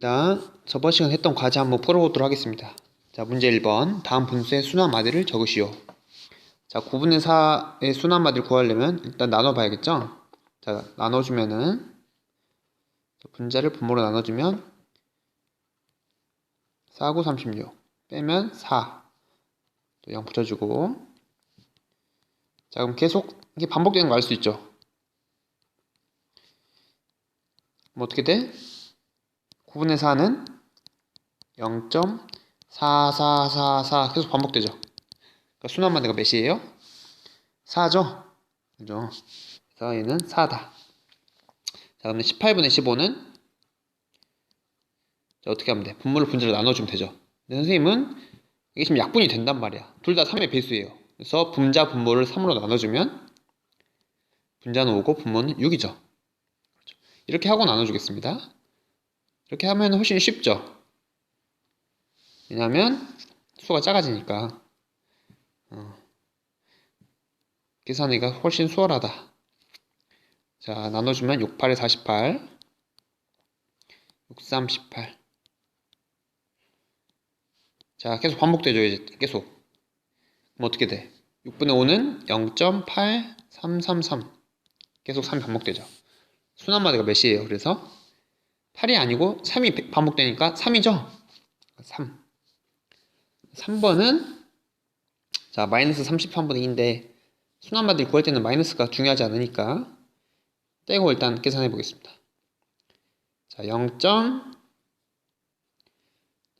자, 저번 시간 했던 과제 한번 풀어보도록 하겠습니다. 자, 문제 1번. 다음 분수의 순환 마디를 적으시오. 자, 9분의 4의 순환 마디를 구하려면 일단 나눠봐야겠죠? 자, 나눠주면은 분자를 분모로 나눠주면 4, 9, 36 빼면 4 또 0 붙여주고 자, 그럼 계속 이게 반복되는 거 알 수 있죠? 그럼 어떻게 돼? 9분의 4는 0.4444 계속 반복되죠. 그러니까 순환마디가 몇이에요? 4죠? 그죠? 그래서 얘는 4다. 자, 그러면 18분의 15는 자, 어떻게 하면 돼? 분모를 분자로 나눠주면 되죠. 근데 선생님은 이게 지금 약분이 된단 말이야. 둘 다 3의 배수예요. 그래서 분자 분모를 3으로 나눠주면 분자는 5고 분모는 6이죠. 이렇게 하고 나눠주겠습니다. 이렇게 하면 훨씬 쉽죠. 왜냐하면 수가 작아지니까 어. 계산하기가 훨씬 수월하다. 자 나눠주면 6, 8에 48 6, 3, 18 자, 계속 반복되죠, 이제 계속. 그럼 어떻게 돼? 6분의 5는 0.8333. 계속 3이 반복되죠. 순환마디가 몇이에요? 그래서 8이 아니고 3이 반복되니까 3이죠? 3. 3번은 자, 마이너스 33분의 2인데 순환마디를 구할 때는 마이너스가 중요하지 않으니까 떼고 일단 계산해 보겠습니다. 자, 0.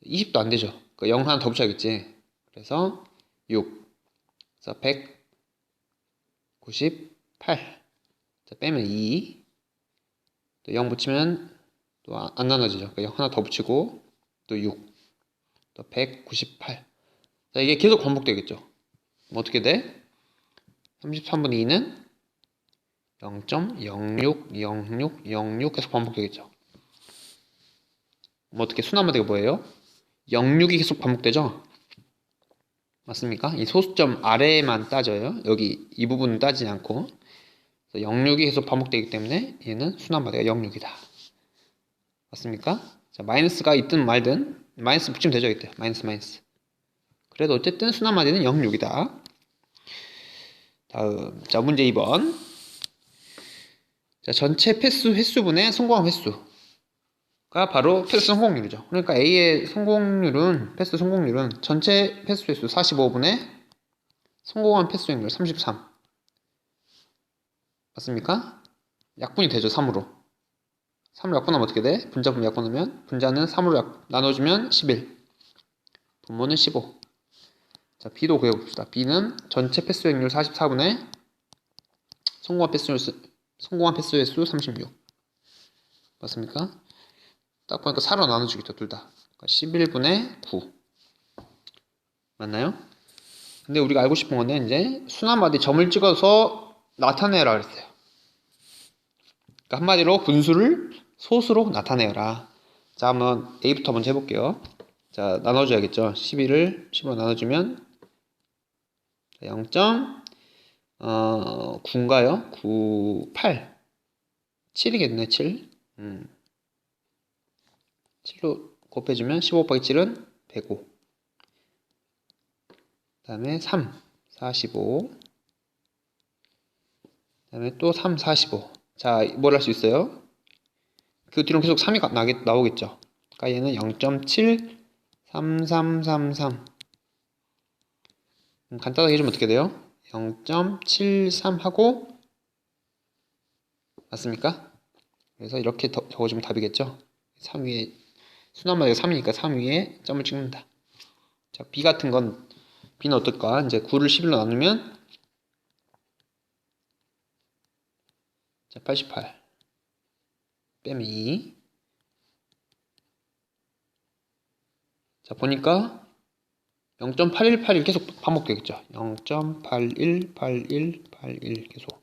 20도 안 되죠. 그 0 하나 더 붙여야겠지. 그래서 6. 그래서 198. 자, 빼면 2. 또 0 붙이면 또 안 나눠지죠. 그러니까 0 하나 더 붙이고 또 6. 또 198. 자, 이게 계속 반복되겠죠. 어떻게 돼? 33분의 2는 0.060606 계속 반복되겠죠. 그럼 어떻게 순환마디가 뭐예요? 06이 계속 반복되죠? 맞습니까? 이 소수점 아래에만 따져요. 여기 이 부분은 따지지 않고 06이 계속 반복되기 때문에 얘는 순환마디가 06이다. 맞습니까? 자, 마이너스가 있든 말든 마이너스 붙이면 되죠, 이때. 마이너스 마이너스. 그래도 어쨌든 순환마디는 06이다. 다음 자 문제 2번 자 전체 패스 횟수분의 성공한 횟수가 바로 패스 성공률이죠. 그러니까 A의 성공률은 패스 성공률은 전체 패스 횟수 45분의 성공한 패스 횟률 33 맞습니까? 약분이 되죠 3으로 3으로 약분하면 어떻게 돼? 분자 분모 약분하면 분자는 3으로 약, 나눠주면 11 분모는 15 자, B도 구해봅시다. B는 전체 패스 획률 44분의 성공한 패스 횟 수, 성공한 패스 횟 수 36. 맞습니까? 딱 보니까 4로 나눠주겠죠, 둘 다. 그러니까 11분의 9. 맞나요? 근데 우리가 알고 싶은 건데, 이제 순환마디 점을 찍어서 나타내라 그랬어요. 그러니까 한마디로 분수를 소수로 나타내라. 자, 한번 A부터 먼저 해볼게요. 자, 나눠줘야겠죠. 11을 10으로 나눠주면 0. 어, 9인가요? 9, 8. 7이겠네, 7. 음. 7로 곱해주면 15 곱하기 7은 105. 그 다음에 3, 45. 그 다음에 또 3, 45. 자, 뭘 할 수 있어요? 그 뒤로 계속 3이 나게, 나오겠죠. 그러니까 얘는 0.7, 3333. 음, 간단하게 해주면 어떻게 돼요? 0.73하고 맞습니까? 그래서 이렇게 적어주면 답이겠죠? 3 위에 순환마디가 3이니까 3 위에 점을 찍는다. 자, B 같은 건 B는 어떨까? 이제 9를 11로 나누면 자, 88 빼면 2 자, 보니까 0.8181 계속 반복되겠죠. 0.818181 계속.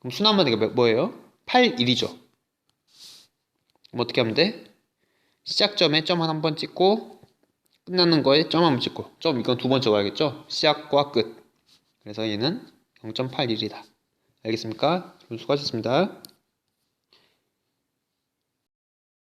그럼 순환마디가 뭐예요? 81이죠. 그럼 어떻게 하면 돼? 시작점에 점 한 번 찍고 끝나는 거에 점 한 번 찍고 점 이건 두번 적어야겠죠? 시작과 끝. 그래서 얘는 0.81이다. 알겠습니까? 수고하셨습니다.